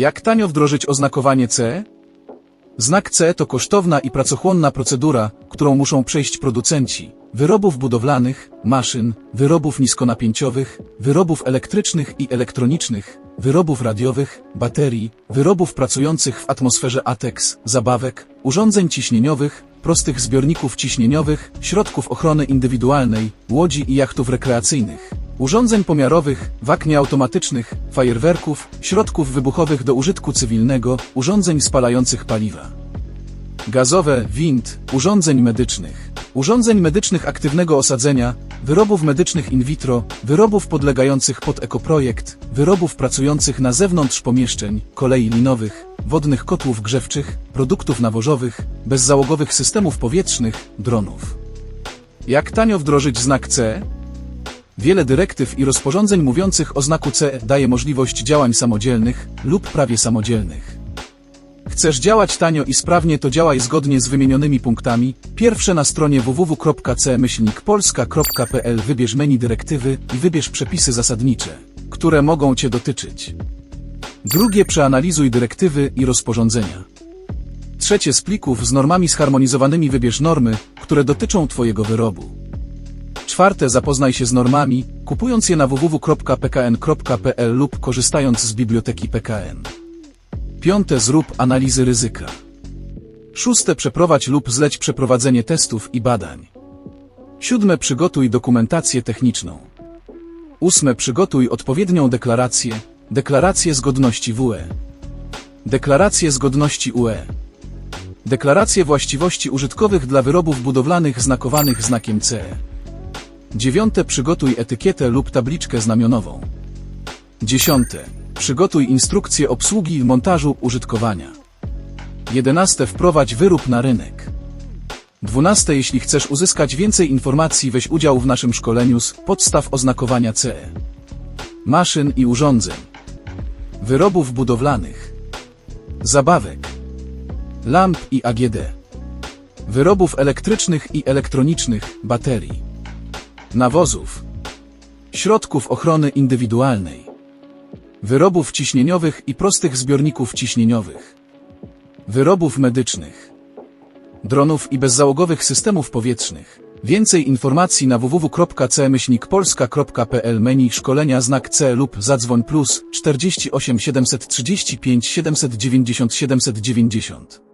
Jak tanio wdrożyć oznakowanie CE? Znak CE to kosztowna i pracochłonna procedura, którą muszą przejść producenci wyrobów budowlanych, maszyn, wyrobów niskonapięciowych, wyrobów elektrycznych i elektronicznych, wyrobów radiowych, baterii, wyrobów pracujących w atmosferze ATEX, zabawek, urządzeń ciśnieniowych, prostych zbiorników ciśnieniowych, środków ochrony indywidualnej, łodzi i jachtów rekreacyjnych. Urządzeń pomiarowych, wagnie automatycznych, fajerwerków, środków wybuchowych do użytku cywilnego, urządzeń spalających paliwa gazowe, wind, urządzeń medycznych, urządzeń medycznych aktywnego osadzenia, wyrobów medycznych in vitro, wyrobów podlegających pod ekoprojekt, wyrobów pracujących na zewnątrz pomieszczeń, kolei linowych, wodnych kotłów grzewczych, produktów nawożowych, bezzałogowych systemów powietrznych, dronów. Jak tanio wdrożyć znak CE? Wiele dyrektyw i rozporządzeń mówiących o znaku CE daje możliwość działań samodzielnych lub prawie samodzielnych. Chcesz działać tanio i sprawnie to działaj zgodnie z wymienionymi punktami. Pierwsze na stronie www.c-polska.pl wybierz menu dyrektywy i wybierz przepisy zasadnicze, które mogą Cię dotyczyć. Drugie przeanalizuj dyrektywy i rozporządzenia. Trzecie z plików z normami zharmonizowanymi wybierz normy, które dotyczą Twojego wyrobu. Czwarte zapoznaj się z normami, kupując je na www.pkn.pl lub korzystając z biblioteki PKN. Piąte zrób analizy ryzyka. Szóste przeprowadź lub zleć przeprowadzenie testów i badań. Siódme przygotuj dokumentację techniczną. Ósme przygotuj odpowiednią deklarację, deklarację zgodności WE. Deklarację zgodności UE. Deklarację właściwości użytkowych dla wyrobów budowlanych znakowanych znakiem CE. Dziewiąte przygotuj etykietę lub tabliczkę znamionową. Dziesiąte. Przygotuj instrukcję obsługi i montażu użytkowania. 11. Wprowadź wyrób na rynek. 12. Jeśli chcesz uzyskać więcej informacji, weź udział w naszym szkoleniu z podstaw oznakowania CE. Maszyn i urządzeń. Wyrobów budowlanych. Zabawek. Lamp i AGD. Wyrobów elektrycznych i elektronicznych, baterii. Nawozów. Środków ochrony indywidualnej wyrobów ciśnieniowych i prostych zbiorników ciśnieniowych, wyrobów medycznych, dronów i bezzałogowych systemów powietrznych. Więcej informacji na www.c-polska.pl menu szkolenia znak C lub zadzwoń plus 48 735 790 790.